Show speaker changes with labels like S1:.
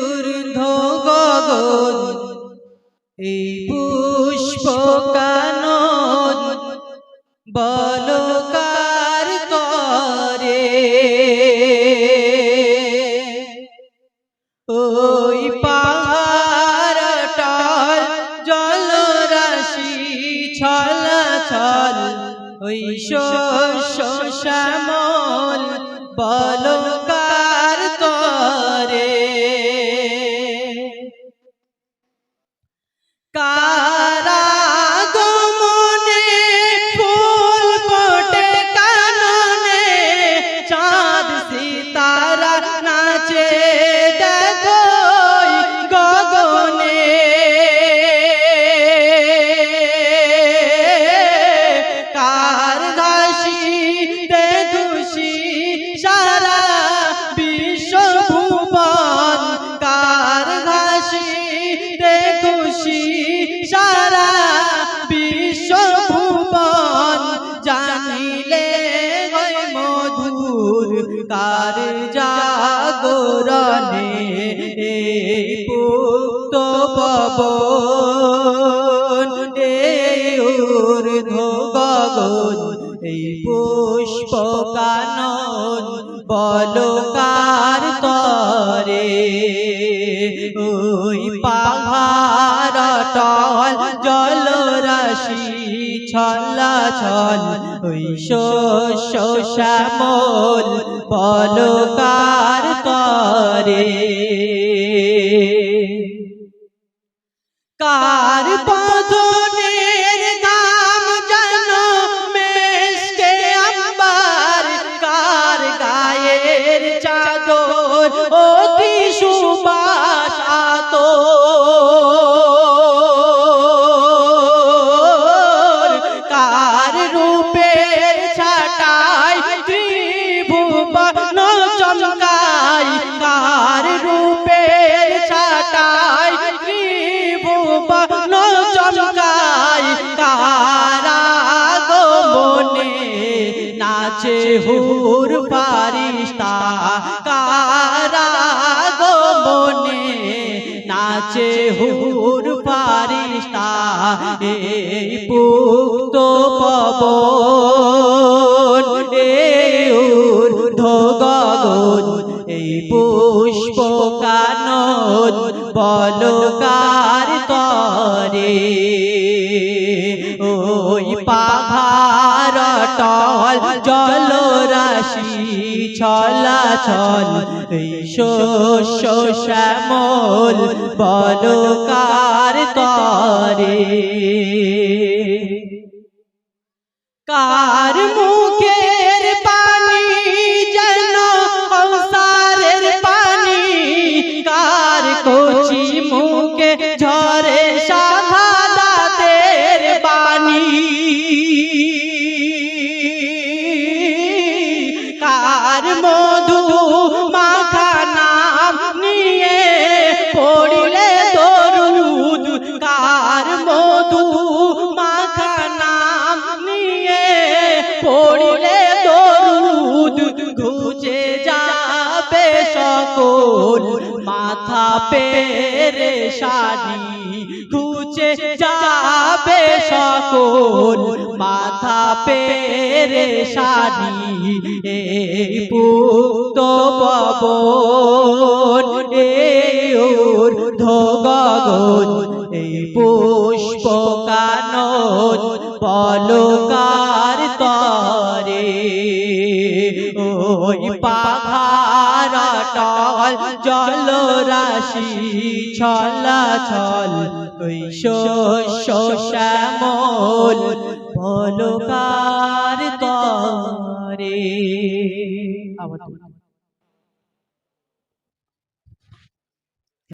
S1: ঊর্ধ্ব গগন এই পুষ্প কানন ওই পাহাড়টার জলরাশি ছলা ছল ওই শস্য শ্যামল বলকার পবন ঊর্ধ্ব গগন এই পুষ্প কানন বলকার তরে। ওই পাহাড় টল জলরাশি ছলা ছল ওই শস্য শ্যামল বলকার তরে। কার পদনের গাম জানো? মেশকে আম্বার কার গায়ের চাদর? অতি নাচে হুর পারিস্তা কারা গমনে নাচে হুর পারিস্তা এই পুক্ত পবন, এই ঊর্ধ্ব গগন, এই পুষ্প কানন বলকার তরে। ওই পাহাড় টল জলরাশি ছলা ছল এই শস্য শ্যামল বলকার তরে। কার মধু মাখা নিয়ে পড়িলে দরুদ। কার মধু মাখা নাম নিয়ে পড়িলে দরুদ? ঘুচে যাবে সকল মাথা পেরে শাড়ি। ঘুচে যাবে সকল মাথা পেরে শাড়ি, এই পুক্ত পবন গগন এই পুষ্প কানন বলকার তরে। ওই পাহাড় টল জলরাশি ছলা ছল, ওই শস্য শ্যামল বলকার করে আবার